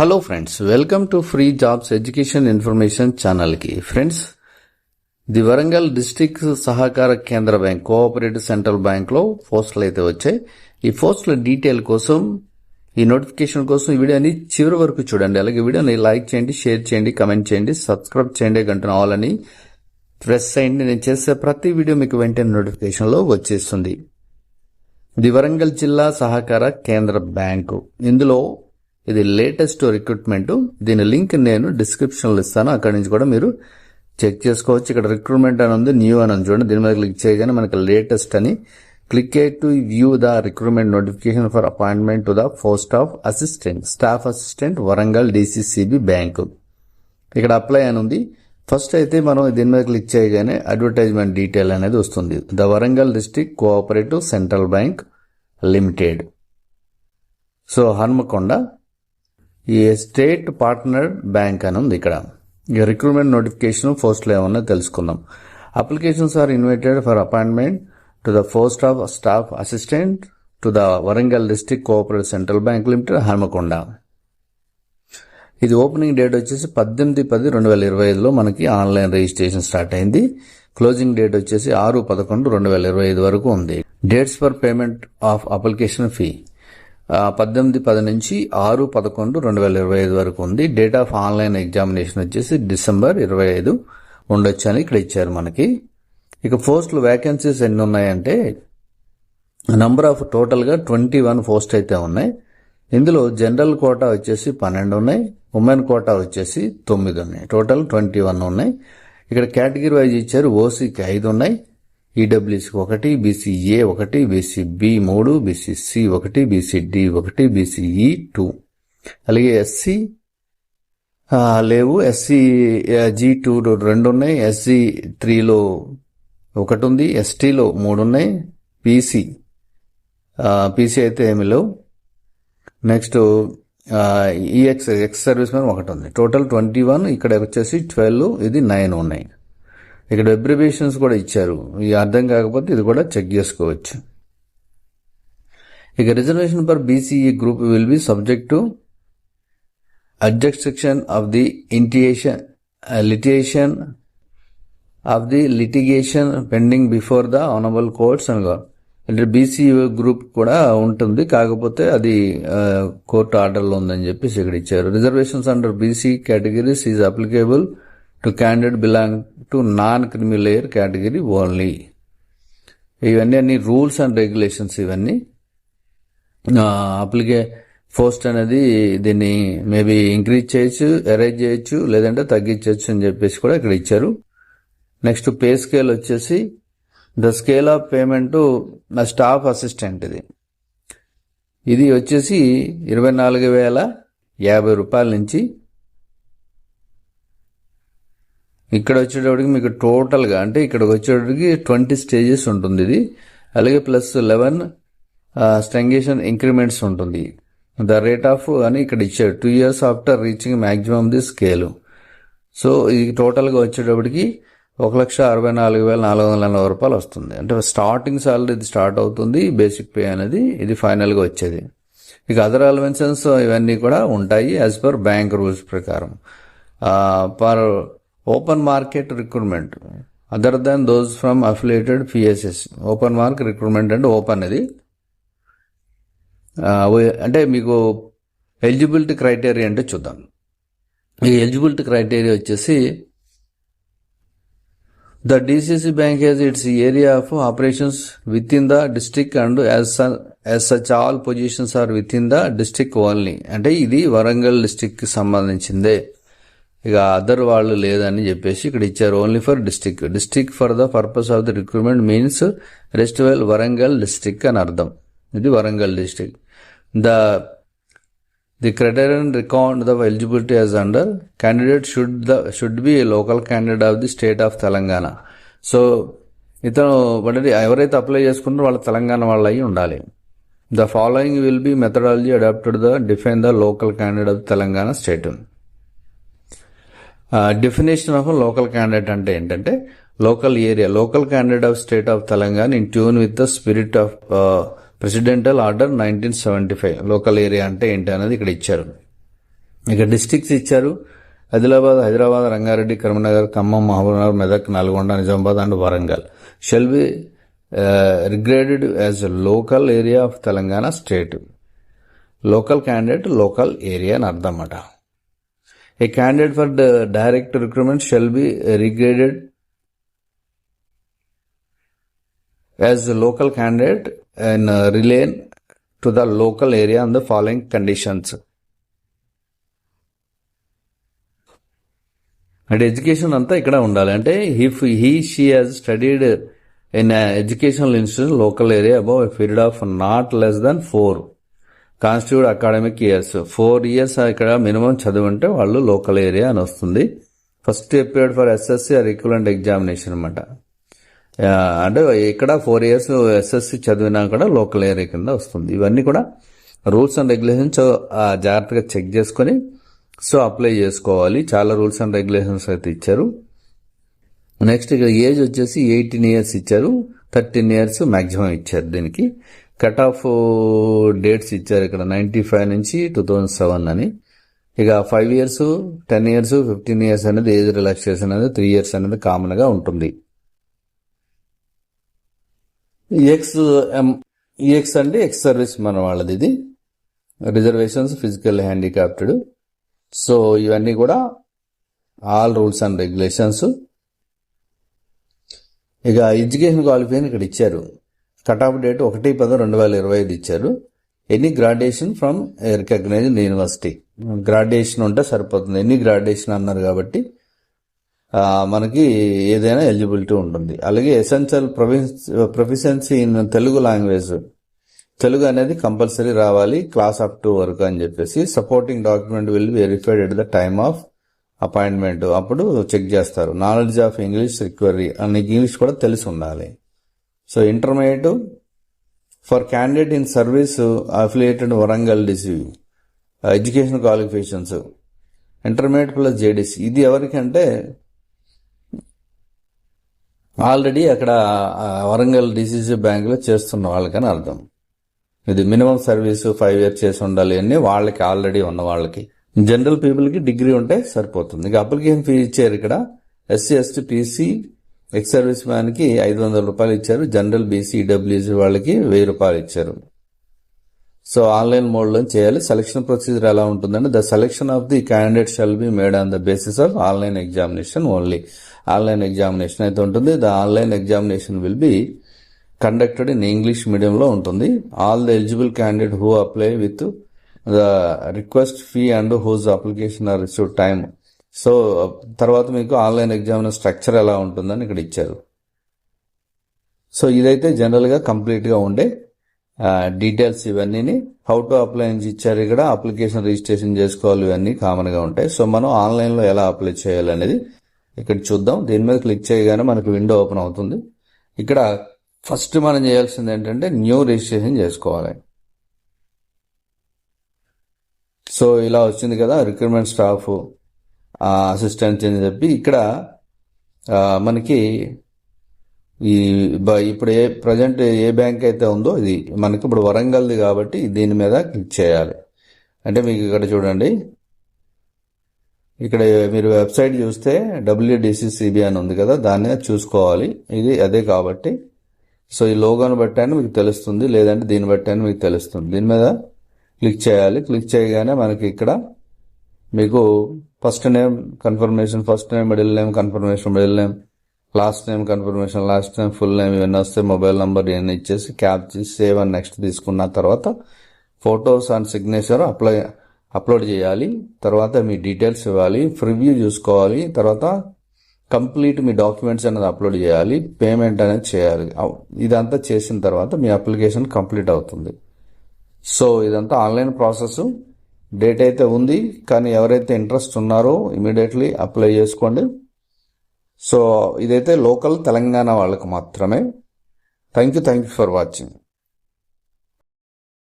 Hello friends welcome to free jobs education information ఛానల్కి friends the Warangal district సహకార కేంద్ర bank cooperative central బ్యాంక్లో పోస్టులు అయితే వచ్చాయి. ఈ పోస్టుల డీటెయిల్ కోసం ఈ నోటిఫికేషన్ కోసం ఈ వీడియోని చివరి వరకు చూడండి. అలాగే వీడియోని లైక్ చేయండి షేర్ చేయండి కమెంట్ చేయండి సబ్స్క్రైబ్ చేయండి గంటను ఆలని ప్రెస్ చేయండి. నేను చేసే ప్రతి వీడియో మీకు వెంటనే నోటిఫికేషన్లో వచ్చేస్తుంది. ది వరంగల్ జిల్లా సహకార కేంద్ర బ్యాంకు. ఇందులో ఇది లేటెస్ట్ రిక్రూట్మెంట్. దీని లింక్ నేను డిస్క్రిప్షన్లో ఇస్తాను. అక్కడి నుంచి కూడా మీరు చెక్ చేసుకోవచ్చు. ఇక్కడ రిక్రూట్మెంట్ అని ఉంది న్యూ అని చూడండి దీని మీద క్లిక్ చేయగానే మనకి లేటెస్ట్ అని click to view the recruitment notification for appointment to the post of assistant staff assistant Warangal DCCB bank. ఇక్కడ అప్లై అని ఉంది. ఫస్ట్ అయితే మనం దీని మీద క్లిక్ చేయగానే అడ్వర్టైజ్మెంట్ డీటెయిల్ అనేది వస్తుంది. The Warangal district cooperative central bank limited. So Hanmakonda ఈ స్టేట్ పార్ట్నర్ బ్యాంక్ అని ఉంది ఇక్కడ. ఇక రిక్రూట్మెంట్ నోటిఫికేషన్ పోస్టులు ఏమన్నా తెలుసుకుందాం. Applications are invited for appointment to the post of staff assistant to the Warangal district cooperative central bank limited Hanmakonda. ఇది opening date వచ్చేసి పద్దెనిమిది పది రెండు వేల ఇరవై ఐదులో మనకి ఆన్లైన్ రిజిస్ట్రేషన్ స్టార్ట్ అయింది. క్లోజింగ్ డేట్ వచ్చేసి ఆరు పదకొండు రెండు వేల ఇరవై ఐదు వరకు ఉంది. Dates for payment of application fee. పద్దెనిమిది పది నుంచి ఆరు పదకొండు రెండు వేల ఇరవై ఐదు వరకు ఉంది. డేట్ ఆఫ్ ఆన్లైన్ ఎగ్జామినేషన్ వచ్చేసి డిసెంబర్ ఇరవై ఐదు ఉండొచ్చు అని ఇక్కడ ఇచ్చారు మనకి. ఇక పోస్టులు వేకెన్సీస్ ఎన్ని ఉన్నాయంటే నంబర్ ఆఫ్ టోటల్గా ట్వంటీ వన్ పోస్ట్ అయితే ఉన్నాయి. ఇందులో జనరల్ కోటా వచ్చేసి పన్నెండు ఉన్నాయి. ఉమెన్ కోటా వచ్చేసి తొమ్మిది ఉన్నాయి. టోటల్ ట్వంటీ వన్ ఉన్నాయి. ఇక్కడ కేటగిరీ వైజ్ ఇచ్చారు ఓసీకి ఐదు ఉన్నాయి. ఈడబ్ల్యూసి ఒకటి బీసీఏ ఒకటి బీసీబి మూడు బీసీసి ఒకటి బీసీడి ఒకటి బీసీఈ టూ. అలాగే ఎస్సీ లేవు. ఎస్సీ జీ టూ రెండు ఉన్నాయి ఎస్సీ త్రీలో ఒకటి ఉంది ఎస్టీలో మూడు ఉన్నాయి పీసీ పీసీ అయితే ఏమి లేవు. Next EX ex service man ఒకటి ఉంది టోటల్ ట్వంటీ వన్. ఇక్కడ వచ్చేసి ట్వెల్వ్. ఇది నైన్ ఉన్నాయి. ఇక్కడ అబ్రివేషన్స్ కూడా ఇచ్చారు. ఇది అర్థం కాకపోతే ఇది కూడా చెక్ చేసుకోవచ్చు. ఇక reservation for BCE group will be subject to adjust section of the initiation litigation of the litigation pending before the honourable courts అనగా అంటే బీసీఈ గ్రూప్ కూడా ఉంటుంది. కాకపోతే అది uh, కోర్టు ఆర్డర్లో ఉందని చెప్పేసి ఇక్కడ ఇచ్చారు. Reservations under BC categories is applicable to candidate belong to non creamy layer category only ఇవన్నీ అన్ని రూల్స్ అండ్ రెగ్యులేషన్స్ ఇవన్నీ. అప్లికే పోస్ట్ అనేది దీన్ని మేబీ ఇంక్రీజ్ చేయొచ్చు అరేంజ్ చేయొచ్చు లేదంటే తగ్గించవచ్చు అని చెప్పేసి కూడా ఇక్కడ ఇచ్చారు. నెక్స్ట్ పే స్కేల్ వచ్చేసి the scale of payment staff assistant ఇది. ఇది వచ్చేసి ఇరవై నాలుగు వేల యాభై రూపాయల నుంచి ఇక్కడ వచ్చేటప్పటికి మీకు టోటల్గా అంటే ఇక్కడ వచ్చేటప్పటికి ట్వంటీ స్టేజెస్ ఉంటుంది ఇది. అలాగే ప్లస్ లెవెన్ స్టంగేషన్ ఇంక్రిమెంట్స్ ఉంటుంది. ద రేట్ ఆఫ్ అని ఇక్కడ ఇచ్చాడు two years after reaching maximum the scale so ఇది టోటల్గా వచ్చేటప్పటికి ఒక లక్ష అరవై నాలుగు వేల నాలుగు వందల ఎనభై రూపాయలు వస్తుంది. అంటే స్టార్టింగ్ సాలరీ ఇది స్టార్ట్ అవుతుంది. బేసిక్ పే అనేది ఇది ఫైనల్గా వచ్చేది. ఇక అదర్ అలవెన్సెన్స్ ఇవన్నీ కూడా ఉంటాయి యాజ్ పర్ బ్యాంక్ రూల్స్ ప్రకారం. Per open market recruitment other than those from affiliated PSS open mark recruitment అంటే ఓపెన్ ఇది అంటే మీకు ఎలిజిబిలిటీ క్రైటీరియా అంటే చూద్దాం. ఈ ఎలిజిబిలిటీ క్రైటీరియా వచ్చేసి the DCC bank DCC it's area of operations within the district and and as such all positions are within the district only అంటే ఇది వరంగల్ డిస్టిక్ సంబంధించిందే. ఇక అదర్ వాళ్ళు లేదని చెప్పేసి ఇక్కడ ఇచ్చారు. Only for district district for the purpose of the recruitment means rest well Warangal district అని అర్థం. ఇది Warangal district the the criterion record the eligibility as under candidate should the should be local candidate of the state of Telangana so ఇతను అంటే ఎవరైతే apply చేసుకుంటారో వాళ్ళ తెలంగాణ వాళ్ళు అయి ఉండాలి. The following will be methodology adapted the define the local candidate of Telangana state definition of local candidate అంటే ఏంటంటే local area local candidate of state of Telangana in tune with the spirit of presidential order nineteen seventy five local area అంటే ఏంటి అనేది ఇక్కడ ఇచ్చారు. ఇక districts ఇచ్చారు. Adilabad Hyderabad Rangareddy Karimnagar Khammam Mahabubnagar Medak Nalgonda Nizamabad and Warangal. Shall be regarded as local area of Telangana state local candidate local area అని అర్థం అన్నమాట. A candidate for direct recruitment shall be regarded as local candidate and relation to the local area on the following conditions and education అంతా ఇక్కడ ఉండాలి. అంటే if he she has studied in educational institution local area above a period of not less than four constitute academic years. Four years ఇక్కడ minimum చదువుంటే వాళ్ళు local area అని వస్తుంది. First period for SSC or equivalent examination అనమాట అంటే ఇక్కడ four years SSC చదివినా కూడా లోకల్ ఏరియా కింద వస్తుంది. ఇవన్నీ కూడా రూల్స్ అండ్ రెగ్యులేషన్స్ జాగ్రత్తగా చెక్ చేసుకొని సో అప్లై చేసుకోవాలి. చాలా రూల్స్ అండ్ రెగ్యులేషన్స్ అయితే ఇచ్చారు. నెక్స్ట్ ఇక్కడ ఏజ్ వచ్చేసి ఎయిటీన్ ఇయర్స్ ఇచ్చారు. థర్టీన్ ఇయర్స్ మ్యాక్సిమం ఇచ్చారు దీనికి. కట్ ఆఫ్ డేట్స్ ఇచ్చారు ఇక్కడ నైంటీ ఫైవ్ నుంచి టూ థౌజండ్ సెవెన్ అని. ఇక five years ten years fifteen years అనేది ఏజ్ రిలాక్సేషన్ అనేది త్రీ ఇయర్స్ అనేది కామన్గా ఉంటుంది. ఎక్స్ ఎక్స్ అంటే ఎక్స్ సర్వీస్ మన వాళ్ళది ఇది. రిజర్వేషన్స్ ఫిజికల్ హ్యాండిక్యాప్టెడ్ సో ఇవన్నీ కూడా ఆల్ రూల్స్ అండ్ రెగ్యులేషన్స్ ఇక ఎడ్యుకేషన్ క్వాలిఫికేషన్ ఇక్కడ ఇచ్చారు. కట్ ఆఫ్ డేట్ ఒకటి పది రెండు వేల ఇరవై ఐదు ఇచ్చారు. Any graduation from recognised university. Graduation ఉంటే సరిపోతుంది. ఎన్ని గ్రాడ్యుయేషన్ అన్నారు కాబట్టి మనకి ఏదైనా ఎలిజిబిలిటీ ఉంటుంది. అలాగే essential proficiency in Telugu language. Telugu అనేది కంపల్సరీ రావాలి క్లాస్ అప్ టు వరకు అని చెప్పేసి. Supporting document will verified at the time of appointment. అప్పుడు చెక్ చేస్తారు. Knowledge of English required. నీకు ఇంగ్లీష్ కూడా తెలిసి ఉండాలి. So intermediate for candidate in service affiliated Warangal DC education qualifications intermediate plus JDC ఇది ఎవరికంటే ఆల్రెడీ అక్కడ వరంగల్ డిసిసి బ్యాంకులో చేస్తున్న వాళ్ళకని అర్థం. ఇది మినిమం సర్వీస్ ఫైవ్ ఇయర్స్ చేసి ఉండాలి అని వాళ్ళకి ఆల్రెడీ ఉన్న వాళ్ళకి. జనరల్ పీపుల్కి డిగ్రీ ఉంటే సరిపోతుంది. ఇక అప్లికేషన్ ఫీ ఇచ్చారు ఇక్కడ SC ST PC ex service మ్యాన్కి ఐదు వందల రూపాయలు ఇచ్చారు. జనరల్ బీసీ ఈడబ్ల్యూసీ వాళ్ళకి వెయ్యి రూపాయలు ఇచ్చారు. సో ఆన్లైన్ మోడ్లో చేయాలి. సెలక్షన్ ప్రొసీజర్ ఎలా ఉంటుందంటే the selection of the candidate shall be made on the basis of online examination only online examination అయితే ఉంటుంది. The online examination will be conducted in English మీడియంలో ఉంటుంది. All the eligible candidate who apply with the request fee and whose application are receive time so తర్వాత మీకు online exam structure ఎలా ఉంటుందని ఇక్కడ ఇచ్చారు. సో ఇదైతే జనరల్గా కంప్లీట్గా ఉండే డీటెయిల్స్ ఇవన్నీ హౌ టు అప్లై అని ఇచ్చారు ఇక్కడ అప్లికేషన్ రిజిస్ట్రేషన్ చేసుకోవాలి ఇవన్నీ కామన్గా ఉంటాయి. సో మనం ఆన్లైన్లో ఎలా అప్లై చేయాలి అనేది ఇక్కడ చూద్దాం. దీని మీద క్లిక్ చేయగానే మనకు విండో ఓపెన్ అవుతుంది. ఇక్కడ ఫస్ట్ మనం చేయాల్సింది ఏంటంటే న్యూ రిజిస్ట్రేషన్ చేసుకోవాలి. సో ఇలా వచ్చింది కదా రిక్రూట్మెంట్ స్టాఫ్. అసిస్టెంట్ అని చెప్పి ఇక్కడ మనకి ఈ ఇప్పుడు ఏ ప్రజెంట్ ఏ బ్యాంక్ అయితే ఉందో ఇది మనకి ఇప్పుడు వరంగల్ది కాబట్టి దీని మీద క్లిక్ చేయాలి. అంటే మీకు ఇక్కడ చూడండి. ఇక్కడ మీరు వెబ్సైట్ చూస్తే డబ్ల్యూడిసిసిబి అని ఉంది కదా దాన్ని చూసుకోవాలి. ఇది అదే కాబట్టి. సో ఈ లోగోని బట్టి అని మీకు తెలుస్తుంది లేదంటే దీన్ని బట్టి అని మీకు తెలుస్తుంది. దీని మీద క్లిక్ చేయాలి. క్లిక్ చేయగానే మనకి ఇక్కడ మీకు first name confirmation first name middle name confirmation middle name last name confirmation last name full name ఇవన్నీ వస్తే మొబైల్ నెంబర్ ఇవన్నీ ఇచ్చేసి క్యాప్ చేసి సేవ్ అని నెక్స్ట్ తీసుకున్న తర్వాత photos and signature apply upload చేయాలి. తర్వాత మీ డీటెయిల్స్ ఇవ్వాలి. ప్రివ్యూ చూసుకోవాలి. తర్వాత కంప్లీట్ మీ డాక్యుమెంట్స్ అనేది అప్లోడ్ చేయాలి. పేమెంట్ అనేది చేయాలి. ఇదంతా చేసిన తర్వాత మీ అప్లికేషన్ కంప్లీట్ అవుతుంది. సో ఇదంతా ఆన్లైన్ ప్రాసెస్ డేట్ అయితే ఉంది కానీ ఎవరైతే ఇంట్రెస్ట్ ఉన్నారో ఇమీడియట్లీ అప్లై చేసుకోండి. సో ఇదైతే లోకల్ తెలంగాణ వాళ్ళకి మాత్రమే. Thank you thank you for watching